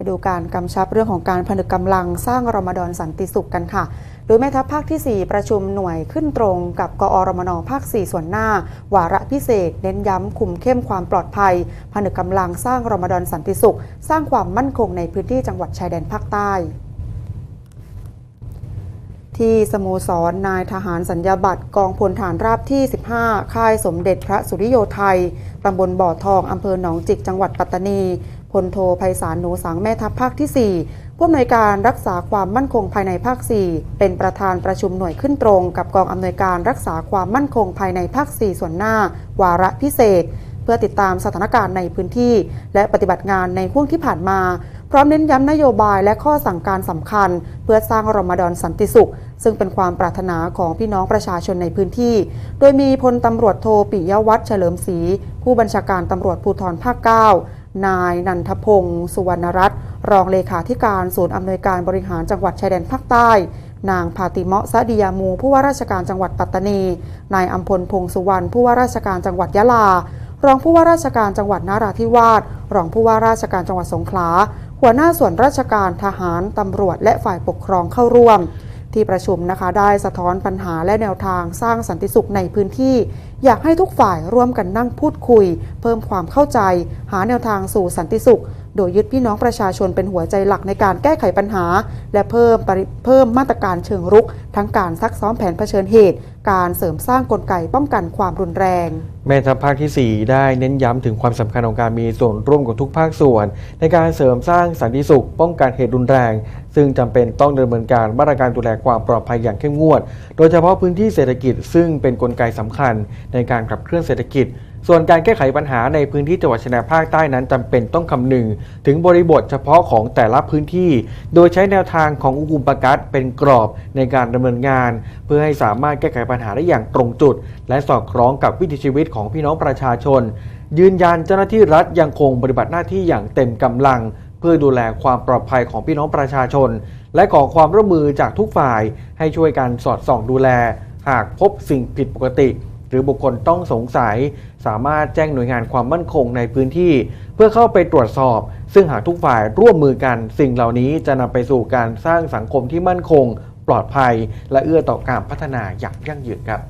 ไปดูการกำชับเรื่องของการผนึกกำลังสร้างรมฎอนสันติสุขกันค่ะ โดยแม่ทัพภาคที่ 4 ประชุมหน่วยขึ้นตรงกับกอรมนภาค 4 ส่วนหน้า วาระพิเศษ เน้นย้ำคุมเข้มความปลอดภัย ผนึกกำลังสร้างรมฎอนสันติสุข สร้างความมั่นคงในพื้นที่จังหวัดชายแดนภาคใต้ที่สโมสรนายทหารสัญญาบัตรกองพลฐานราบที่ 15 ค่ายสมเด็จพระสุริโยไทย ตำบลบ่อทอง อำเภอหนองจิก จังหวัดปัตตานี พลโทไพศาลหนูสังแม่ทัพภาคที่ 4 ผู้อำนวยการรักษาความมั่นคงภายในภาค 4 เป็นประธานประชุมหน่วยขึ้นตรง กับกองอำนวยการรักษาความมั่นคงภายในภาค 4 ส่วนหน้า วาระพิเศษ เพื่อติดตามสถานการณ์ในพื้นที่ และปฏิบัติงานในห่วงที่ผ่านมา พร้อมเน้นย้ำนโยบายและข้อสั่งการสำคัญ เพื่อสร้างรมฎอนสันติสุข ซึ่งเป็นความปรารถนาของพี่น้องประชาชนในพื้นที่ โดยมีพลตำรวจโทปิยวัฒน์เฉลิมศรีผู้บัญชาการตำรวจภูธรภาค 9 นายนันทพงศ์สุวรรณรัตน์รองเลขาธิการศูนย์อำนวยการบริหารจังหวัดชายแดนภาคใต้ นางพาติเมาะซะดียามู ผู้ว่าราชการจังหวัดปัตตานี นายอัมพลพงศ์สุวรรณผู้ว่าราชการจังหวัดยะลา รองผู้ว่าราชการจังหวัดนาราธิวาสรองผู้ว่าราชการจังหวัดสงขลาหัวหน้าส่วนราชการทหารตำรวจและฝ่ายปกครองเข้าร่วม ที่ประชุมนะคะได้สะท้อนปัญหาและแนวทางสร้างสันติสุขในพื้นที่ อยากให้ทุกฝ่ายร่วมกันนั่งพูดคุย เพิ่มความเข้าใจ หาแนวทางสู่สันติสุข โดยยึดพี่น้องประชาชนเป็นหัวใจหลักในการแก้ไขปัญหา และเพิ่มเพิ่มมาตรการเชิงรุก ทั้งการซักซ้อมแผนเผชิญเหตุ การเสริมสร้างกลไกป้องกันความรุนแรง แม่ทัพภาคที่ 4 ได้เน้นย้ำถึงความสำคัญของการมีส่วนร่วมของทุกภาคส่วน ในการเสริมสร้างสันติสุข ป้องกันเหตุรุนแรง ซึ่งจำเป็นต้องดำเนินการมาตรการดูแลความปลอดภัยอย่างเข้มงวด โดยเฉพาะพื้นที่เศรษฐกิจ ซึ่งเป็นกลไกสำคัญในการขับเคลื่อนเศรษฐกิจ ส่วนการแก้ไขปัญหาในพื้นที่จังหวัดชายแดนภาคใต้นั้นจำเป็นต้องคำนึง ถึงบริบทเฉพาะของแต่ละพื้นที่ โดยใช้แนวทางของอุกุมปกัสเป็นกรอบในการดำเนินงาน เพื่อให้สามารถแก้ไขปัญหาได้อย่างตรงจุด และสอดคล้องกับวิถีชีวิตของพี่น้องประชาชน ยืนยันเจ้าหน้าที่รัฐยังคงปฏิบัติหน้าที่อย่างเต็มกำลัง เพื่อดูแลความปลอดภัยของพี่น้องประชาชน และขอความร่วมมือจากทุกฝ่าย ให้ช่วยกันสอดส่องดูแล หากพบสิ่งผิดปกติ หรือบุคคลต้องสงสัย สามารถแจ้งหน่วยงานความมั่นคงในพื้นที่ เพื่อเข้าไปตรวจสอบ ซึ่งหากทุกฝ่ายร่วมมือกัน สิ่งเหล่านี้จะนำไปสู่การสร้างสังคมที่มั่นคง ปลอดภัย และเอื้อต่อการพัฒนาอย่างยั่งยืนครับ